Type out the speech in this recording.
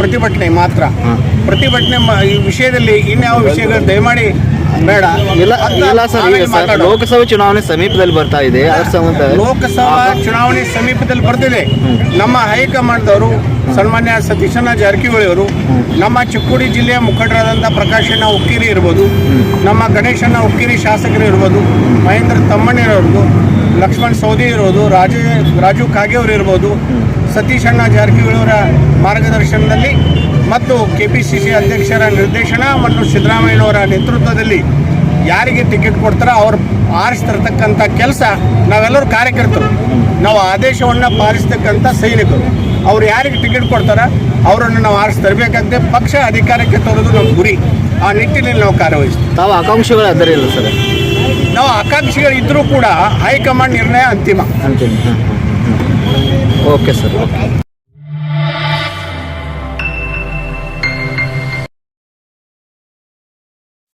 ಪ್ರತಿಭಟನೆ ಮಾತ್ರ. ಪ್ರತಿಭಟನೆ ಈ ವಿಷಯದಲ್ಲಿ ಇನ್ಯಾವ ವಿಷಯಗಳು ದಯಮಾಡಿ ಬೇಡ. ಇಲ್ಲ ಸರ್ ಲೋಕಸಭೆ ಚುನಾವಣೆ ಸಮೀಪದಲ್ಲಿ ಬರ್ತಾ ಇದೆ ಲೋಕಸಭಾ ಚುನಾವಣೆ ಸಮೀಪದಲ್ಲಿ ಬರ್ತಿದೆ. ನಮ್ಮ ಹೈಕಮಾಂಡ್ದವರು ಸನ್ಮಾನ್ಯ ಸತೀಶಣ್ಣ ಜಾರಕಿಹೊಳಿ ಅವರು ನಮ್ಮ ಚಿಕ್ಕೋಡಿ ಜಿಲ್ಲೆಯ ಮುಖಂಡರಾದಂಥ ಪ್ರಕಾಶಣ್ಣ ಉಕ್ಕಿರಿ ಇರ್ಬೋದು ನಮ್ಮ ಗಣೇಶಣ್ಣ ಉಕ್ಕಿರಿ ಶಾಸಕರು ಇರ್ಬೋದು ಮಹೇಂದ್ರ ತಮ್ಮಣ್ಣಿರವ್ರದ್ದು ಲಕ್ಷ್ಮಣ್ ಸೌದಿ ಇರ್ಬೋದು ರಾಜು ರಾಜು ಅವರು ಇರ್ಬೋದು ಸತೀಶಣ್ಣ ಅಣ್ಣ ಜಾರಕಿಹೊಳಿಯವರ ಮಾರ್ಗದರ್ಶನದಲ್ಲಿ ಮತ್ತು ಕೆ ಪಿ ಸಿ ಸಿ ಅಧ್ಯಕ್ಷರ ನಿರ್ದೇಶನ ಮತ್ತು ಸಿದ್ದರಾಮಯ್ಯನವರ ನೇತೃತ್ವದಲ್ಲಿ ಯಾರಿಗೆ ಟಿಕೆಟ್ ಕೊಡ್ತಾರೋ ಅವ್ರು ಆರಿಸ್ತಿರ್ತಕ್ಕಂಥ ಕೆಲಸ ನಾವೆಲ್ಲರೂ ಕಾರ್ಯಕರ್ತರು. ನಾವು ಆದೇಶವನ್ನು ಪಾಲಿಸ್ತಕ್ಕಂಥ ಸೈನಿಕರು. ಅವ್ರು ಯಾರಿಗೆ ಟಿಕೆಟ್ ಕೊಡ್ತಾರ ಅವರನ್ನು ನಾವು ಆರಿಸಿ ತರಬೇಕಂತೆ ಪಕ್ಷ ಅಧಿಕಾರಕ್ಕೆ ತರೋದು ನಮ್ಮ ಗುರಿ. ಆ ನಿಟ್ಟಿನಲ್ಲಿ ನಾವು ಕಾರ್ಯವಹಿಸ್ತೀವಿ. ತಾವು ಆಕಾಂಕ್ಷಿಗಳು ಅದರ ಇಲ್ಲ ಸರ್? ನಾವು ಆಕಾಂಕ್ಷಿಗಳಿದ್ದರೂ ಕೂಡ ಹೈಕಮಾಂಡ್ ನಿರ್ಣಯ ಅಂತಿಮ. ಹಾಂ ಓಕೆ ಸರ್ ಓಕೆ